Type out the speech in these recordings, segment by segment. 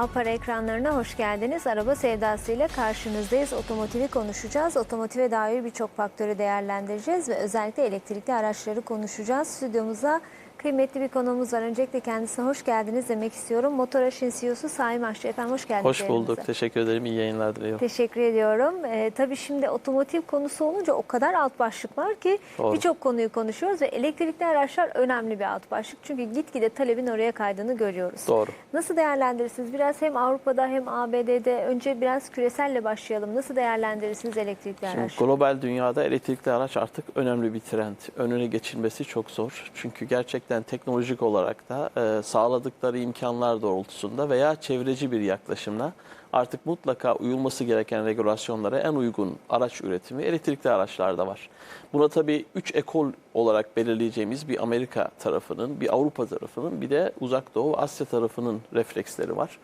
Alpara ekranlarına hoş geldiniz. Araba sevdasıyla karşınızdayız. Otomotivi konuşacağız. Otomotive dair birçok faktörü değerlendireceğiz ve özellikle elektrikli araçları konuşacağız. Stüdyomuza kıymetli bir konuğumuz var. Öncelikle kendisine hoş geldiniz demek istiyorum. Motoraş'ın CEO'su Saim Aşçı. Efendim hoş geldiniz. Hoş bulduk. yayınımıza. Teşekkür ederim. İyi yayınlar diliyorum. Teşekkür ediyorum. Ee, tabii şimdi otomotiv konusu olunca o kadar alt başlık var ki birçok konuyu konuşuyoruz ve elektrikli araçlar önemli bir alt başlık. Çünkü gitgide talebin oraya kaydığını görüyoruz. Doğru. Nasıl değerlendirirsiniz? Biraz hem Avrupa'da hem ABD'de önce biraz küreselle başlayalım. Nasıl değerlendirirsiniz elektrikli Şimdi araç? global dünyada elektrikli araç artık önemli bir trend. Önüne geçilmesi çok zor. Çünkü gerçekten teknolojik olarak da e, sağladıkları imkanlar doğrultusunda veya çevreci bir yaklaşımla artık mutlaka uyulması gereken regülasyonlara en uygun araç üretimi elektrikli araçlarda var. Buna tabii 3 ekol olarak belirleyeceğimiz bir Amerika tarafının, bir Avrupa tarafının, bir de Uzak Doğu Asya tarafının refleksleri var.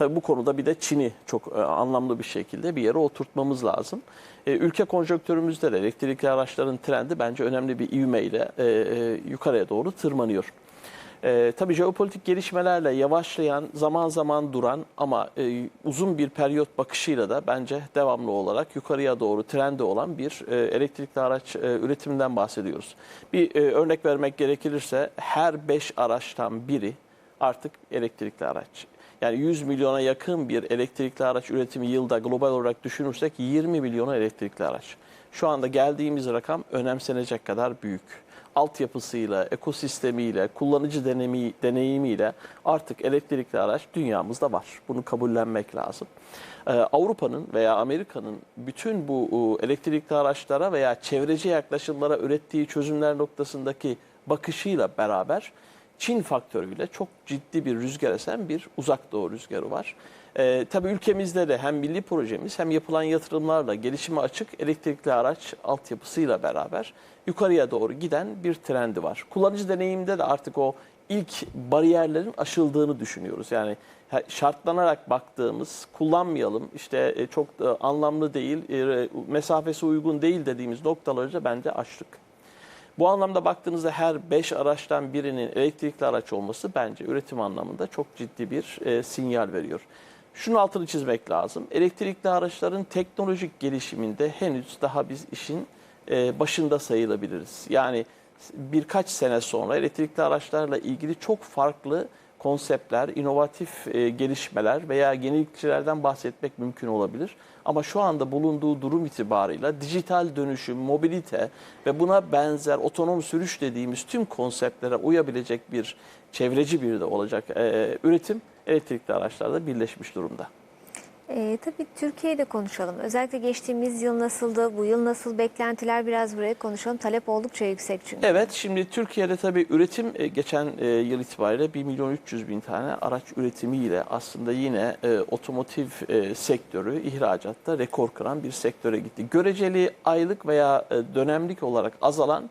Tabii bu konuda bir de Çin'i çok e, anlamlı bir şekilde bir yere oturtmamız lazım. E, ülke konjonktürümüzde de elektrikli araçların trendi bence önemli bir ivmeyle e, yukarıya doğru tırmanıyor. E, tabii jeopolitik gelişmelerle yavaşlayan, zaman zaman duran ama e, uzun bir periyot bakışıyla da bence devamlı olarak yukarıya doğru trendi olan bir e, elektrikli araç e, üretiminden bahsediyoruz. Bir e, örnek vermek gerekirse her 5 araçtan biri artık elektrikli araç. Yani 100 milyona yakın bir elektrikli araç üretimi yılda global olarak düşünürsek 20 milyona elektrikli araç. Şu anda geldiğimiz rakam önemsenecek kadar büyük. Altyapısıyla, ekosistemiyle, kullanıcı deneyimi, deneyimiyle artık elektrikli araç dünyamızda var. Bunu kabullenmek lazım. Ee, Avrupa'nın veya Amerika'nın bütün bu elektrikli araçlara veya çevreci yaklaşımlara ürettiği çözümler noktasındaki bakışıyla beraber Çin faktörüyle çok ciddi bir rüzgar esen bir uzak doğu rüzgarı var. Ee, tabii ülkemizde de hem milli projemiz hem yapılan yatırımlarla gelişime açık elektrikli araç altyapısıyla beraber yukarıya doğru giden bir trendi var. Kullanıcı deneyiminde de artık o ilk bariyerlerin aşıldığını düşünüyoruz. Yani şartlanarak baktığımız, kullanmayalım, işte e, çok anlamlı değil, e, mesafesi uygun değil dediğimiz noktaları da bence aştık. Bu anlamda baktığınızda her 5 araçtan birinin elektrikli araç olması bence üretim anlamında çok ciddi bir e, sinyal veriyor. Şunun altını çizmek lazım. Elektrikli araçların teknolojik gelişiminde henüz daha biz işin e, başında sayılabiliriz. Yani birkaç sene sonra elektrikli araçlarla ilgili çok farklı konseptler, inovatif e, gelişmeler veya yenilikçilerden bahsetmek mümkün olabilir. Ama şu anda bulunduğu durum itibarıyla dijital dönüşüm, mobilite ve buna benzer otonom sürüş dediğimiz tüm konseptlere uyabilecek bir çevreci bir de olacak e, üretim elektrikli araçlarda birleşmiş durumda. Ee, tabii Türkiye'de konuşalım. Özellikle geçtiğimiz yıl nasıldı, bu yıl nasıl beklentiler biraz buraya konuşalım. Talep oldukça yüksek çünkü. Evet şimdi Türkiye'de tabii üretim e, geçen e, yıl itibariyle 1 milyon 300 bin tane araç üretimiyle aslında yine e, otomotiv e, sektörü ihracatta rekor kıran bir sektöre gitti. Göreceli aylık veya e, dönemlik olarak azalan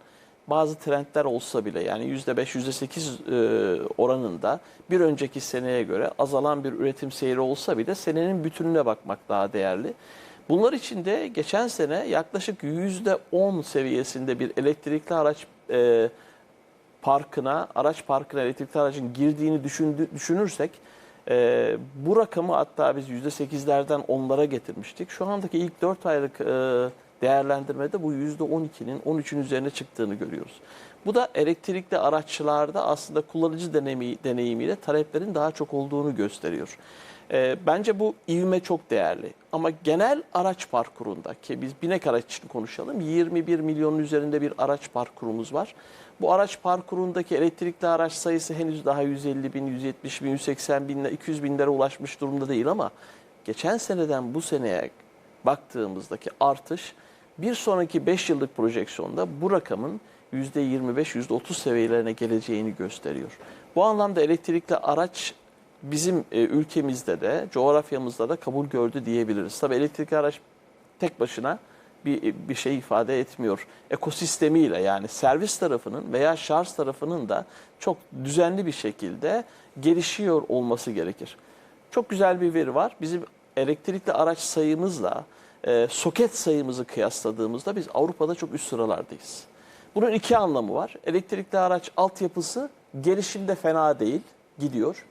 bazı trendler olsa bile yani %5, %8 e, oranında bir önceki seneye göre azalan bir üretim seyri olsa bile senenin bütününe bakmak daha değerli. Bunlar için de geçen sene yaklaşık %10 seviyesinde bir elektrikli araç e, parkına, araç parkına elektrikli aracın girdiğini düşünürsek e, bu rakamı hatta biz %8'lerden 10'lara getirmiştik. Şu andaki ilk 4 aylık değerlendirmede bu %12'nin 13'ün üzerine çıktığını görüyoruz. Bu da elektrikli araçlarda aslında kullanıcı deneyimi, deneyimiyle taleplerin daha çok olduğunu gösteriyor. E, bence bu ivme çok değerli. Ama genel araç parkurunda ki biz binek araç için konuşalım 21 milyonun üzerinde bir araç parkurumuz var. Bu araç parkurundaki elektrikli araç sayısı henüz daha 150 bin, 170 bin, 180 bin, 200 binlere ulaşmış durumda değil ama geçen seneden bu seneye baktığımızdaki artış bir sonraki 5 yıllık projeksiyonda bu rakamın %25-%30 seviyelerine geleceğini gösteriyor. Bu anlamda elektrikli araç bizim e, ülkemizde de coğrafyamızda da kabul gördü diyebiliriz. Tabii elektrikli araç tek başına bir, bir şey ifade etmiyor. Ekosistemiyle yani servis tarafının veya şarj tarafının da çok düzenli bir şekilde gelişiyor olması gerekir. Çok güzel bir veri var. Bizim elektrikli araç sayımızla e, soket sayımızı kıyasladığımızda biz Avrupa'da çok üst sıralardayız. Bunun iki anlamı var. Elektrikli araç altyapısı gelişimde fena değil, gidiyor.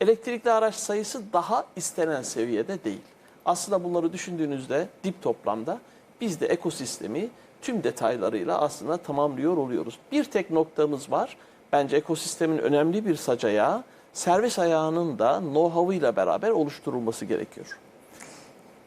Elektrikli araç sayısı daha istenen seviyede değil. Aslında bunları düşündüğünüzde dip toplamda biz de ekosistemi tüm detaylarıyla aslında tamamlıyor oluyoruz. Bir tek noktamız var. Bence ekosistemin önemli bir sac ayağı, servis ayağının da know-how'ıyla beraber oluşturulması gerekiyor.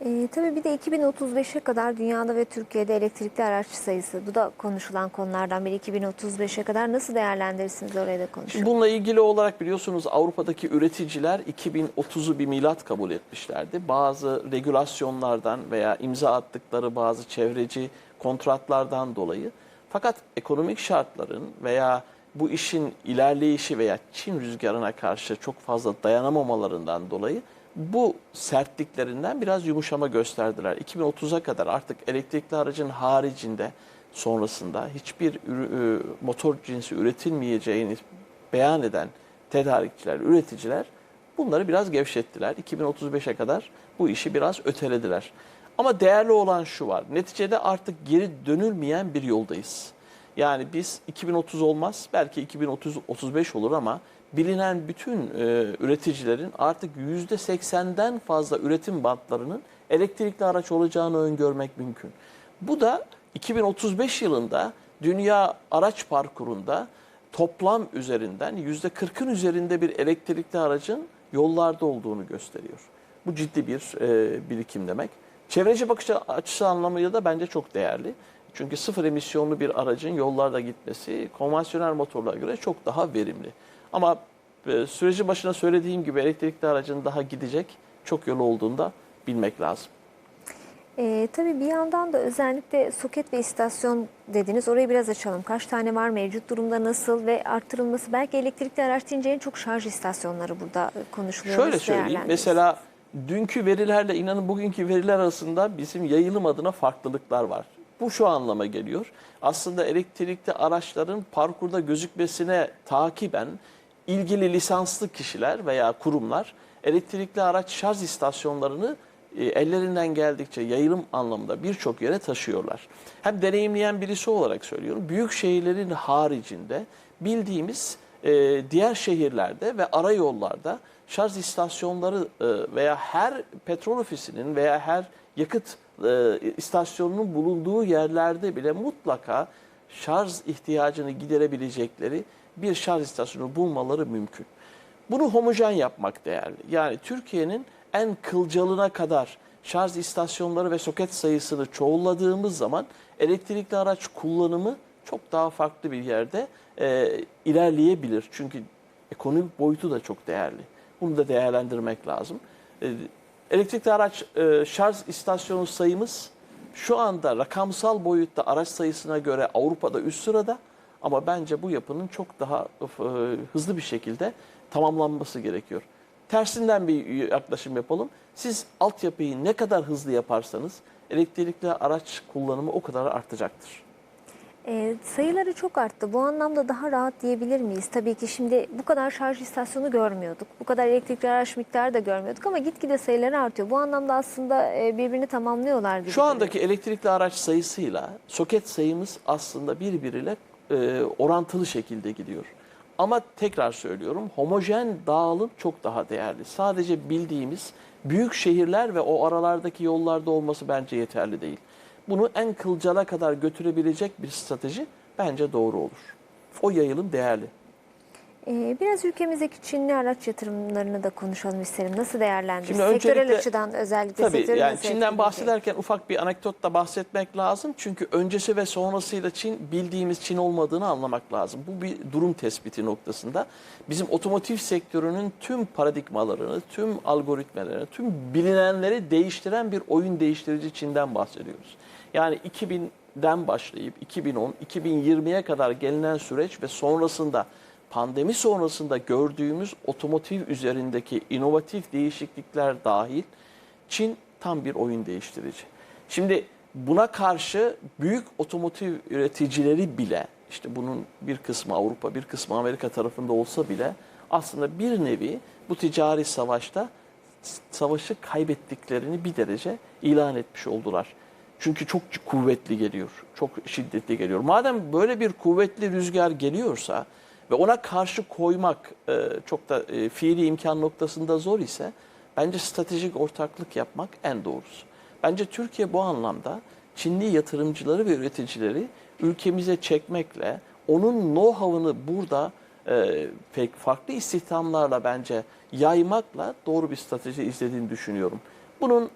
Ee, tabii bir de 2035'e kadar dünyada ve Türkiye'de elektrikli araç sayısı. Bu da konuşulan konulardan biri. 2035'e kadar nasıl değerlendirirsiniz oraya da konuşalım. bununla ilgili olarak biliyorsunuz Avrupa'daki üreticiler 2030'u bir milat kabul etmişlerdi. Bazı regülasyonlardan veya imza attıkları bazı çevreci kontratlardan dolayı. Fakat ekonomik şartların veya bu işin ilerleyişi veya Çin rüzgarına karşı çok fazla dayanamamalarından dolayı bu sertliklerinden biraz yumuşama gösterdiler. 2030'a kadar artık elektrikli aracın haricinde sonrasında hiçbir e, motor cinsi üretilmeyeceğini beyan eden tedarikçiler, üreticiler bunları biraz gevşettiler. 2035'e kadar bu işi biraz ötelediler. Ama değerli olan şu var. Neticede artık geri dönülmeyen bir yoldayız. Yani biz 2030 olmaz, belki 2030-35 olur ama bilinen bütün e, üreticilerin artık %80'den fazla üretim bantlarının elektrikli araç olacağını öngörmek mümkün. Bu da 2035 yılında dünya araç parkurunda toplam üzerinden %40'ın üzerinde bir elektrikli aracın yollarda olduğunu gösteriyor. Bu ciddi bir e, birikim demek. Çevreci bakış açısı anlamıyla da bence çok değerli. Çünkü sıfır emisyonlu bir aracın yollarda gitmesi konvansiyonel motorlara göre çok daha verimli. Ama e, sürecin başına söylediğim gibi elektrikli aracın daha gidecek çok yolu olduğunda bilmek lazım. Ee, tabii bir yandan da özellikle soket ve istasyon dediniz. Orayı biraz açalım. Kaç tane var? Mevcut durumda nasıl ve arttırılması? Belki elektrikli araç deyince en çok şarj istasyonları burada e, konuşuluyor. Şöyle söyleyeyim. Mesela dünkü verilerle inanın bugünkü veriler arasında bizim yayılım adına farklılıklar var. Bu şu anlama geliyor. Aslında elektrikli araçların parkurda gözükmesine takiben ilgili lisanslı kişiler veya kurumlar elektrikli araç şarj istasyonlarını e, ellerinden geldikçe yayılım anlamında birçok yere taşıyorlar. Hem deneyimleyen birisi olarak söylüyorum. Büyük şehirlerin haricinde bildiğimiz e, diğer şehirlerde ve ara yollarda şarj istasyonları e, veya her petrol ofisinin veya her yakıt istasyonunun bulunduğu yerlerde bile mutlaka şarj ihtiyacını giderebilecekleri bir şarj istasyonu bulmaları mümkün. Bunu homojen yapmak değerli. Yani Türkiye'nin en kılcalına kadar şarj istasyonları ve soket sayısını çoğulladığımız zaman elektrikli araç kullanımı çok daha farklı bir yerde e, ilerleyebilir. Çünkü ekonomik boyutu da çok değerli. Bunu da değerlendirmek lazım. E, elektrikli araç e, şarj istasyonu sayımız şu anda rakamsal boyutta araç sayısına göre Avrupa'da üst sırada ama bence bu yapının çok daha e, hızlı bir şekilde tamamlanması gerekiyor. Tersinden bir yaklaşım yapalım. Siz altyapıyı ne kadar hızlı yaparsanız elektrikli araç kullanımı o kadar artacaktır. E, sayıları çok arttı. Bu anlamda daha rahat diyebilir miyiz? Tabii ki şimdi bu kadar şarj istasyonu görmüyorduk. Bu kadar elektrikli araç miktarı da görmüyorduk ama gitgide sayıları artıyor. Bu anlamda aslında e, birbirini tamamlıyorlar gibi. Şu andaki elektrikli araç sayısıyla soket sayımız aslında birbiriyle e, orantılı şekilde gidiyor. Ama tekrar söylüyorum homojen dağılım çok daha değerli. Sadece bildiğimiz büyük şehirler ve o aralardaki yollarda olması bence yeterli değil. Bunu en kılcala kadar götürebilecek bir strateji bence doğru olur. O yayılım değerli. E, biraz ülkemizdeki Çinli araç yatırımlarını da konuşalım isterim. Nasıl değerlendiririz? Şimdi Sektörel açıdan özellikle Tabii sektörü yani Çin'den bahsederken ufak bir anekdotla bahsetmek lazım. Çünkü öncesi ve sonrasıyla Çin bildiğimiz Çin olmadığını anlamak lazım. Bu bir durum tespiti noktasında. Bizim otomotiv sektörünün tüm paradigmalarını, tüm algoritmalarını, tüm bilinenleri değiştiren bir oyun değiştirici Çin'den bahsediyoruz. Yani 2000'den başlayıp 2010, 2020'ye kadar gelinen süreç ve sonrasında pandemi sonrasında gördüğümüz otomotiv üzerindeki inovatif değişiklikler dahil Çin tam bir oyun değiştirici. Şimdi buna karşı büyük otomotiv üreticileri bile işte bunun bir kısmı Avrupa bir kısmı Amerika tarafında olsa bile aslında bir nevi bu ticari savaşta savaşı kaybettiklerini bir derece ilan etmiş oldular. Çünkü çok kuvvetli geliyor, çok şiddetli geliyor. Madem böyle bir kuvvetli rüzgar geliyorsa ve ona karşı koymak e, çok da e, fiili imkan noktasında zor ise bence stratejik ortaklık yapmak en doğrusu. Bence Türkiye bu anlamda Çinli yatırımcıları ve üreticileri ülkemize çekmekle onun know-how'ını burada e, farklı istihdamlarla bence yaymakla doğru bir strateji izlediğini düşünüyorum. Bunun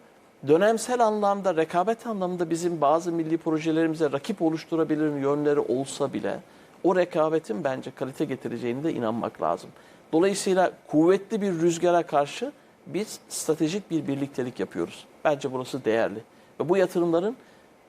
dönemsel anlamda, rekabet anlamında bizim bazı milli projelerimize rakip oluşturabilir yönleri olsa bile o rekabetin bence kalite getireceğine de inanmak lazım. Dolayısıyla kuvvetli bir rüzgara karşı biz stratejik bir birliktelik yapıyoruz. Bence burası değerli. Ve bu yatırımların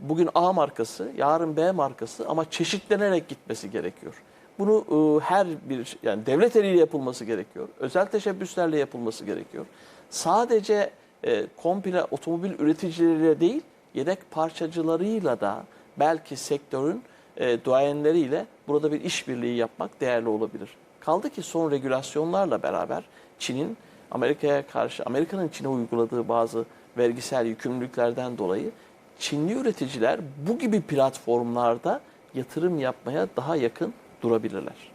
bugün A markası, yarın B markası ama çeşitlenerek gitmesi gerekiyor. Bunu e, her bir yani devlet eliyle yapılması gerekiyor. Özel teşebbüslerle yapılması gerekiyor. Sadece e, komple otomobil üreticileriyle değil, yedek parçacılarıyla da belki sektörün e, duayenleriyle burada bir işbirliği yapmak değerli olabilir. Kaldı ki son regülasyonlarla beraber Çin'in Amerika'ya karşı, Amerika'nın Çin'e uyguladığı bazı vergisel yükümlülüklerden dolayı Çinli üreticiler bu gibi platformlarda yatırım yapmaya daha yakın durabilirler.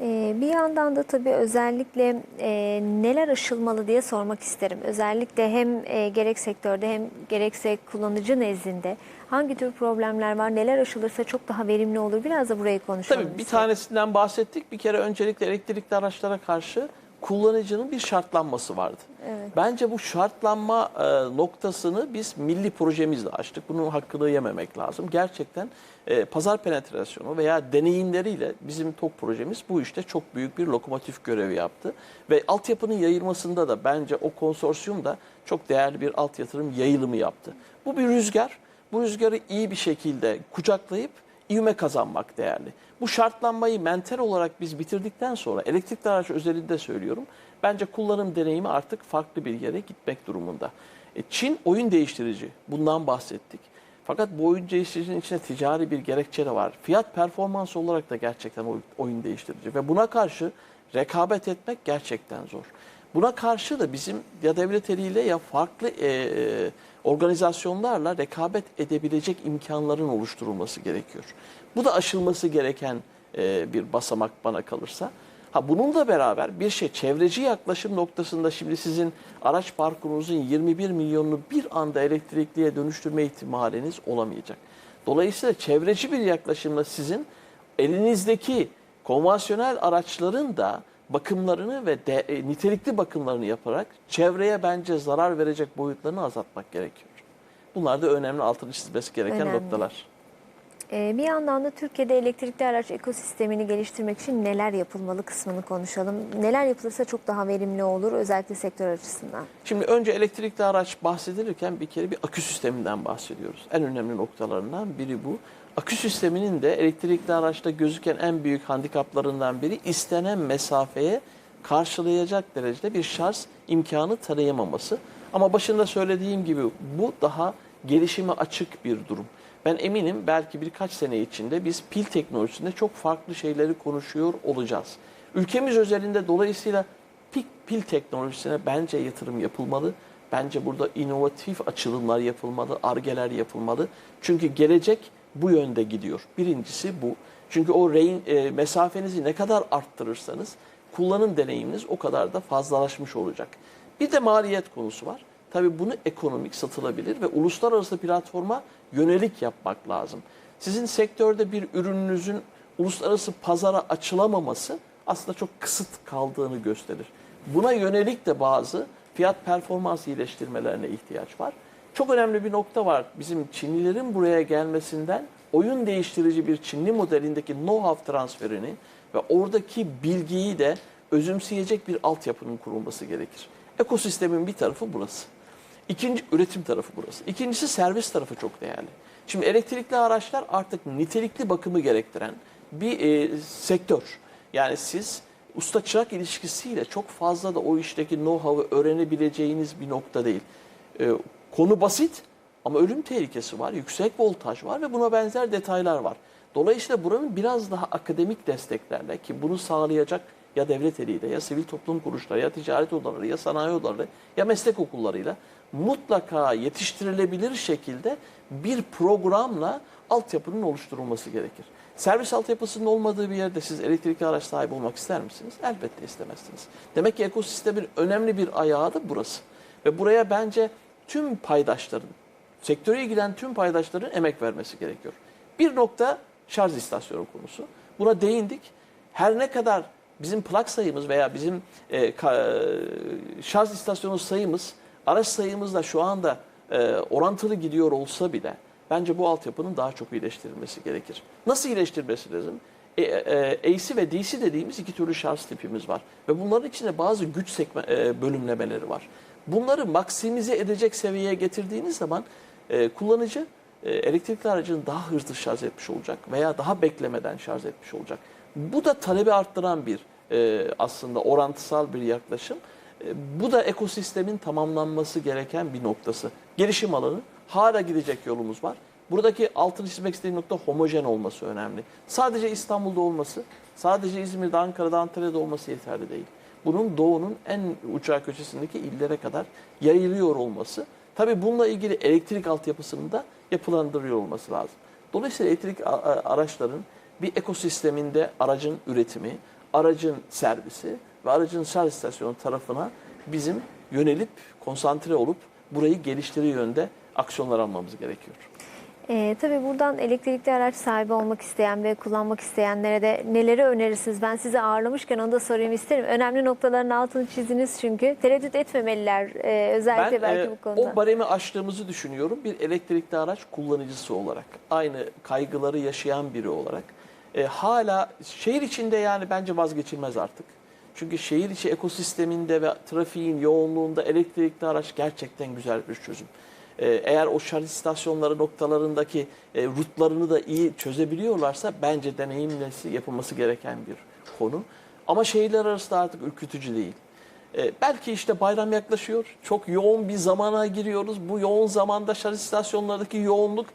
Ee, bir yandan da tabii özellikle e, neler aşılmalı diye sormak isterim. Özellikle hem e, gerek sektörde hem gerekse kullanıcı nezdinde hangi tür problemler var, neler aşılırsa çok daha verimli olur. Biraz da burayı konuşalım. Tabii bir isterim. tanesinden bahsettik. Bir kere öncelikle elektrikli araçlara karşı kullanıcının bir şartlanması vardı. Evet. Bence bu şartlanma e, noktasını biz milli projemizle açtık. Bunun hakkını yememek lazım. Gerçekten e, pazar penetrasyonu veya deneyimleriyle bizim TOK projemiz bu işte çok büyük bir lokomotif görevi yaptı. Ve altyapının yayılmasında da bence o konsorsiyum da çok değerli bir alt yatırım yayılımı yaptı. Bu bir rüzgar. Bu rüzgarı iyi bir şekilde kucaklayıp ivme kazanmak değerli. Bu şartlanmayı mental olarak biz bitirdikten sonra elektrikli araç özelinde söylüyorum. Bence kullanım deneyimi artık farklı bir yere gitmek durumunda. E, Çin oyun değiştirici. Bundan bahsettik. Fakat bu oyun değiştiricinin içinde ticari bir gerekçe de var. Fiyat performans olarak da gerçekten oy- oyun değiştirici. Ve buna karşı rekabet etmek gerçekten zor. Buna karşı da bizim ya devlet eliyle ya farklı e, e, organizasyonlarla rekabet edebilecek imkanların oluşturulması gerekiyor. Bu da aşılması gereken e, bir basamak bana kalırsa. Ha bununla beraber bir şey çevreci yaklaşım noktasında şimdi sizin araç parkurunuzun 21 milyonunu bir anda elektrikliye dönüştürme ihtimaliniz olamayacak. Dolayısıyla çevreci bir yaklaşımla sizin elinizdeki konvansiyonel araçların da bakımlarını ve de, e, nitelikli bakımlarını yaparak çevreye bence zarar verecek boyutlarını azaltmak gerekiyor. Bunlar da önemli altını çizilmesi gereken Önemli. noktalar. Ee, bir yandan da Türkiye'de elektrikli araç ekosistemini geliştirmek için neler yapılmalı kısmını konuşalım. Neler yapılırsa çok daha verimli olur özellikle sektör açısından. Şimdi önce elektrikli araç bahsedilirken bir kere bir akü sisteminden bahsediyoruz. En önemli noktalarından biri bu. Akü sisteminin de elektrikli araçta gözüken en büyük handikaplarından biri istenen mesafeye karşılayacak derecede bir şarj imkanı tanıyamaması. Ama başında söylediğim gibi bu daha gelişime açık bir durum. Ben eminim belki birkaç sene içinde biz pil teknolojisinde çok farklı şeyleri konuşuyor olacağız. Ülkemiz özelinde dolayısıyla pil, teknolojisine bence yatırım yapılmalı. Bence burada inovatif açılımlar yapılmalı, argeler yapılmalı. Çünkü gelecek bu yönde gidiyor. Birincisi bu. Çünkü o rein, e, mesafenizi ne kadar arttırırsanız kullanım deneyiminiz o kadar da fazlalaşmış olacak. Bir de maliyet konusu var. Tabii bunu ekonomik satılabilir ve uluslararası platforma yönelik yapmak lazım. Sizin sektörde bir ürününüzün uluslararası pazara açılamaması aslında çok kısıt kaldığını gösterir. Buna yönelik de bazı fiyat performans iyileştirmelerine ihtiyaç var. Çok önemli bir nokta var. Bizim Çinlilerin buraya gelmesinden oyun değiştirici bir Çinli modelindeki know-how transferini ve oradaki bilgiyi de özümseyecek bir altyapının kurulması gerekir. Ekosistemin bir tarafı burası. İkinci üretim tarafı burası. İkincisi servis tarafı çok değerli. Şimdi elektrikli araçlar artık nitelikli bakımı gerektiren bir e, sektör. Yani siz usta çırak ilişkisiyle çok fazla da o işteki know-how'ı öğrenebileceğiniz bir nokta değil. E, konu basit ama ölüm tehlikesi var, yüksek voltaj var ve buna benzer detaylar var. Dolayısıyla buranın biraz daha akademik desteklerle ki bunu sağlayacak ya devlet eliyle ya sivil toplum kuruluşları ya ticaret odaları ya sanayi odaları ya meslek okullarıyla mutlaka yetiştirilebilir şekilde bir programla altyapının oluşturulması gerekir. Servis altyapısının olmadığı bir yerde siz elektrikli araç sahibi olmak ister misiniz? Elbette istemezsiniz. Demek ki ekosistemin önemli bir ayağı da burası. Ve buraya bence tüm paydaşların, sektöre ilgilen tüm paydaşların emek vermesi gerekiyor. Bir nokta şarj istasyonu konusu. Buna değindik. Her ne kadar bizim plak sayımız veya bizim e, ka- e, şarj istasyonu sayımız araç sayımızla şu anda e, orantılı gidiyor olsa bile bence bu altyapının daha çok iyileştirilmesi gerekir. Nasıl iyileştirilmesi lazım? E, e, AC ve DC dediğimiz iki türlü şarj tipimiz var. Ve bunların içinde bazı güç sekme, e, bölümlemeleri var. Bunları maksimize edecek seviyeye getirdiğiniz zaman e, kullanıcı e, elektrikli aracını daha hızlı şarj etmiş olacak veya daha beklemeden şarj etmiş olacak. Bu da talebi arttıran bir e, aslında orantısal bir yaklaşım. Bu da ekosistemin tamamlanması gereken bir noktası. Gelişim alanı hala gidecek yolumuz var. Buradaki altını çizmek istediğim nokta homojen olması önemli. Sadece İstanbul'da olması, sadece İzmir'de, Ankara'da, Antalya'da olması yeterli değil. Bunun doğunun en uçağı köşesindeki illere kadar yayılıyor olması. Tabii bununla ilgili elektrik altyapısının da yapılandırıyor olması lazım. Dolayısıyla elektrik araçların bir ekosisteminde aracın üretimi, aracın servisi ve aracın şarj istasyonu tarafına bizim yönelip konsantre olup burayı geliştirici yönde aksiyonlar almamız gerekiyor. Ee, tabii buradan elektrikli araç sahibi olmak isteyen ve kullanmak isteyenlere de neleri önerirsiniz? Ben sizi ağırlamışken onu da sorayım isterim. Önemli noktaların altını çizdiniz çünkü. Tereddüt etmemeliler e, özellikle Ben belki e, bu konuda. o baremi aştığımızı düşünüyorum bir elektrikli araç kullanıcısı olarak. Aynı kaygıları yaşayan biri olarak. E, hala şehir içinde yani bence vazgeçilmez artık. Çünkü şehir içi ekosisteminde ve trafiğin yoğunluğunda elektrikli araç gerçekten güzel bir çözüm. E, eğer o şarj istasyonları noktalarındaki e, rutlarını da iyi çözebiliyorlarsa bence deneyimlesi yapılması gereken bir konu. Ama şehirler arası da artık ürkütücü değil. E, belki işte bayram yaklaşıyor. Çok yoğun bir zamana giriyoruz. Bu yoğun zamanda şarj istasyonlarındaki yoğunluk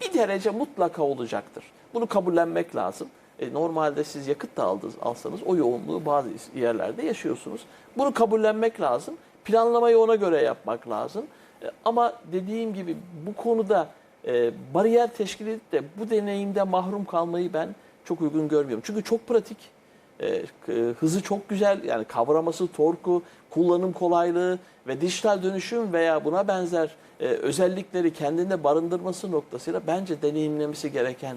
bir derece mutlaka olacaktır. Bunu kabullenmek lazım. E, normalde siz yakıt da aldınız, alsanız o yoğunluğu bazı yerlerde yaşıyorsunuz. Bunu kabullenmek lazım. Planlamayı ona göre yapmak lazım. E, ama dediğim gibi bu konuda e, bariyer teşkil edip de bu deneyimde mahrum kalmayı ben çok uygun görmüyorum. Çünkü çok pratik. E, e, hızı çok güzel yani kavraması, torku, kullanım kolaylığı ve dijital dönüşüm veya buna benzer e, özellikleri kendinde barındırması noktasıyla bence deneyimlemesi gereken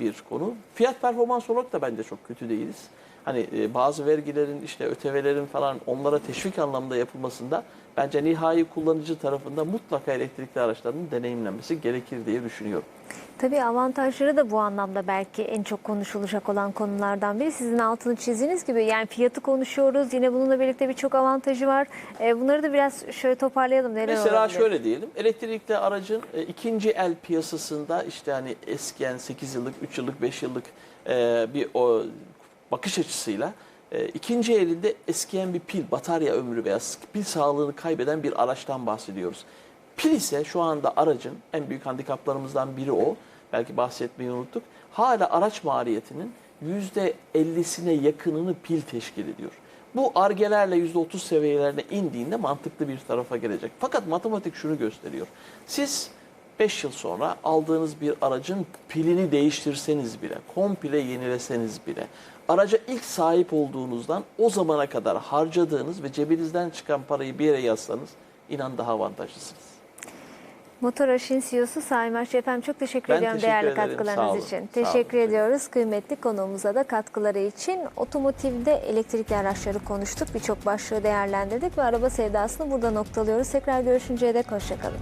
bir konu. Fiyat performans olarak da bence çok kötü değiliz. Hani e, bazı vergilerin işte ötevelerin falan onlara teşvik anlamda yapılmasında bence nihai kullanıcı tarafından mutlaka elektrikli araçların deneyimlenmesi gerekir diye düşünüyorum. Tabii avantajları da bu anlamda belki en çok konuşulacak olan konulardan biri. Sizin altını çizdiğiniz gibi yani fiyatı konuşuyoruz. Yine bununla birlikte birçok avantajı var. E, bunları da biraz şöyle toparlayalım. Neler Mesela olabilir? şöyle diyelim. Elektrikli aracın e, ikinci el piyasasında işte hani eskiyen 8 yıllık, 3 yıllık, 5 yıllık bir o bakış açısıyla e, ikinci elinde eskiyen bir pil, batarya ömrü veya pil sağlığını kaybeden bir araçtan bahsediyoruz. Pil ise şu anda aracın en büyük handikaplarımızdan biri o. Belki bahsetmeyi unuttuk. Hala araç maliyetinin %50'sine yakınını pil teşkil ediyor. Bu argelerle %30 seviyelerine indiğinde mantıklı bir tarafa gelecek. Fakat matematik şunu gösteriyor. Siz 5 yıl sonra aldığınız bir aracın pilini değiştirseniz bile, komple yenileseniz bile, araca ilk sahip olduğunuzdan o zamana kadar harcadığınız ve cebinizden çıkan parayı bir yere yazsanız inan daha avantajlısınız. Motor Aşin CEO'su Saim Aşçı efendim çok teşekkür Ben ediyorum teşekkür değerli ederim. Katkılarınız olun. için. Olun. Teşekkür ediyoruz kıymetli konuğumuza da katkıları için. Otomotivde elektrikli araçları konuştuk. Birçok başlığı değerlendirdik ve araba sevdasını burada noktalıyoruz. Tekrar görüşünceye dek hoşçakalın.